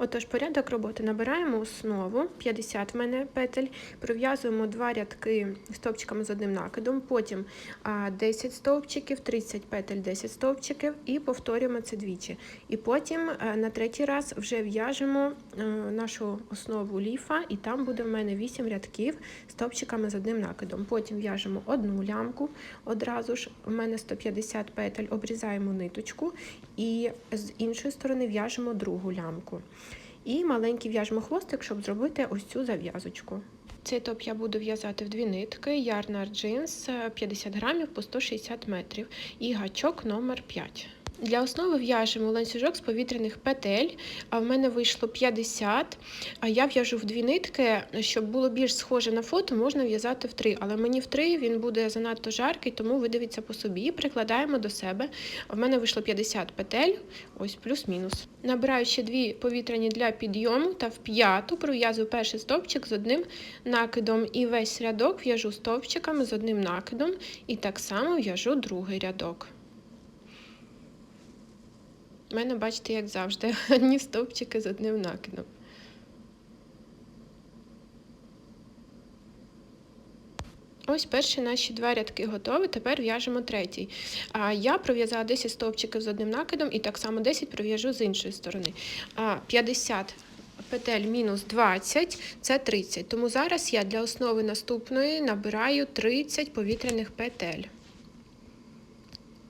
Отож, порядок роботи. Набираємо основу. 50 в мене петель, пров'язуємо два рядки стовпчиками з одним накидом, потім 10 стовпчиків, 30 петель, 10 стовпчиків. І повторюємо це двічі. І потім на третій раз вже в'яжемо е, нашу основу ліфа, і там буде в мене 8 рядків стовпчиками з одним накидом. Потім в'яжемо одну лямку, одразу ж. В мене 150 петель, обрізаємо ниточку. І з іншої сторони в'яжемо другу лямку. І маленький в'яжемо хвостик, щоб зробити ось цю зав'язочку. Цей топ я буду в'язати в дві нитки, ярнар джинс 50 грамів по 160 метрів і гачок номер 5. Для основи в'яжемо ланцюжок з повітряних петель, а в мене вийшло 50, а я в'яжу в дві нитки, щоб було більш схоже на фото, можна в'язати в три, але мені в три він буде занадто жаркий, тому ви дивіться по собі прикладаємо до себе. А В мене вийшло 50 петель, ось плюс-мінус. Набираю ще дві повітряні для підйому та в п'яту пров'язую перший стовпчик з одним накидом. І весь рядок в'яжу стовпчиками з одним накидом. І так само в'яжу другий рядок. У мене, бачите, як завжди, одні стовпчики з одним накидом. Ось перші наші два рядки готові, тепер в'яжемо третій. А я пров'язала 10 стовпчиків з одним накидом і так само 10 пров'яжу з іншої сторони. А 50 петель мінус 20 це 30. Тому зараз я для основи наступної набираю 30 повітряних петель.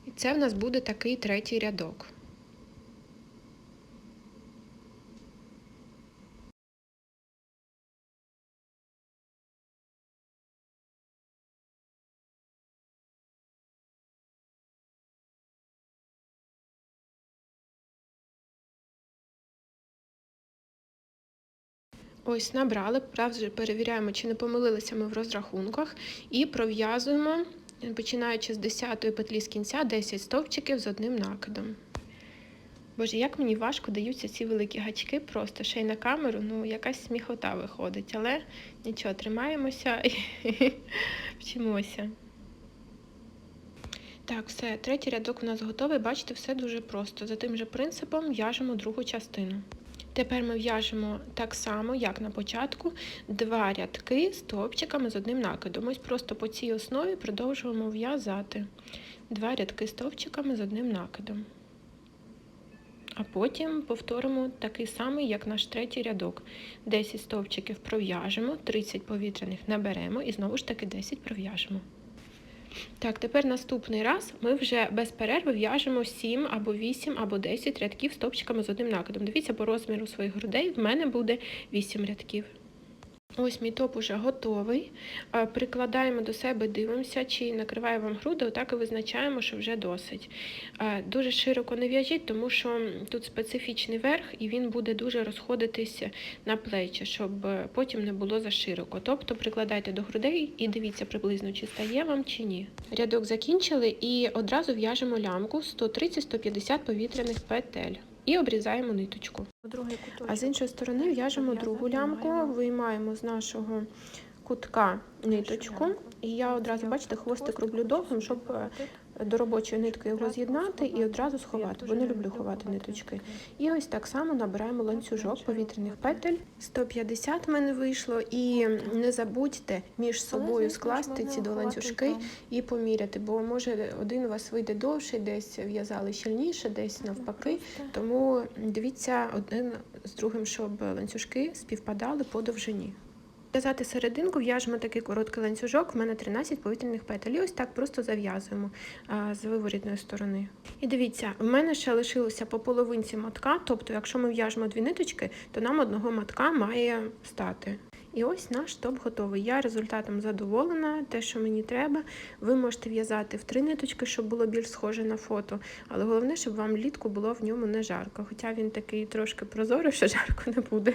І це в нас буде такий третій рядок. Ось набрали, правда, перевіряємо, чи не помилилися ми в розрахунках, і пров'язуємо, починаючи з 10 петлі з кінця, 10 стовпчиків з одним накидом. Боже, як мені важко даються ці великі гачки, просто ще й на камеру, ну якась сміхота виходить, але нічого, тримаємося і вчимося. Так, все, третій рядок у нас готовий. Бачите, все дуже просто. За тим же принципом в'яжемо другу частину. Тепер ми в'яжемо так само, як на початку, два рядки стовпчиками з одним накидом. Ось просто по цій основі продовжуємо в'язати два рядки стовпчиками з одним накидом. А потім повторимо такий самий, як наш третій рядок. 10 стовпчиків пров'яжемо, 30 повітряних наберемо і знову ж таки 10 пров'яжемо. Так, тепер наступний раз ми вже без перерви в'яжемо 7 або 8 або 10 рядків стовпчиками з одним накидом. Дивіться, по розміру своїх грудей в мене буде 8 рядків. Ось мій топ уже готовий. Прикладаємо до себе, дивимося, чи накриває вам груди, отак і визначаємо, що вже досить. Дуже широко не в'яжіть, тому що тут специфічний верх і він буде дуже розходитися на плечі, щоб потім не було за широко. Тобто прикладайте до грудей і дивіться приблизно, чи стає вам чи ні. Рядок закінчили і одразу в'яжемо лямку 130-150 повітряних петель. І обрізаємо ниточку. А з іншої сторони в'яжемо другу лямку, виймаємо з нашого кутка ниточку. І я одразу, бачите, хвостик роблю довгим, щоб е, до робочої нитки його з'єднати і одразу сховати, бо не люблю ховати ниточки. І ось так само набираємо ланцюжок повітряних петель. 150 в мене вийшло. І не забудьте між собою скласти ці до ланцюжки і поміряти, бо може один у вас вийде довше, десь в'язали щільніше, десь навпаки. Тому дивіться один з другим, щоб ланцюжки співпадали по довжині. В'язати серединку, в'яжемо такий короткий ланцюжок, в мене 13 повітряних петель. І ось так просто зав'язуємо з виворітної сторони. І дивіться, в мене ще лишилося по половинці мотка, тобто, якщо ми в'яжемо дві ниточки, то нам одного мотка має стати. І ось наш топ готовий. Я результатом задоволена, те, що мені треба. Ви можете в'язати в три ниточки, щоб було більш схоже на фото. Але головне, щоб вам влітку було в ньому не жарко. Хоча він такий трошки прозорий, що жарко не буде.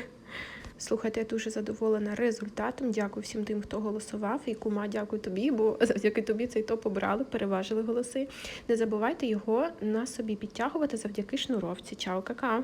Слухайте, я дуже задоволена результатом. Дякую всім тим, хто голосував. І кума, дякую тобі, бо завдяки тобі цей топ обрали, переважили голоси. Не забувайте його на собі підтягувати завдяки шнуровці. Чао, какао!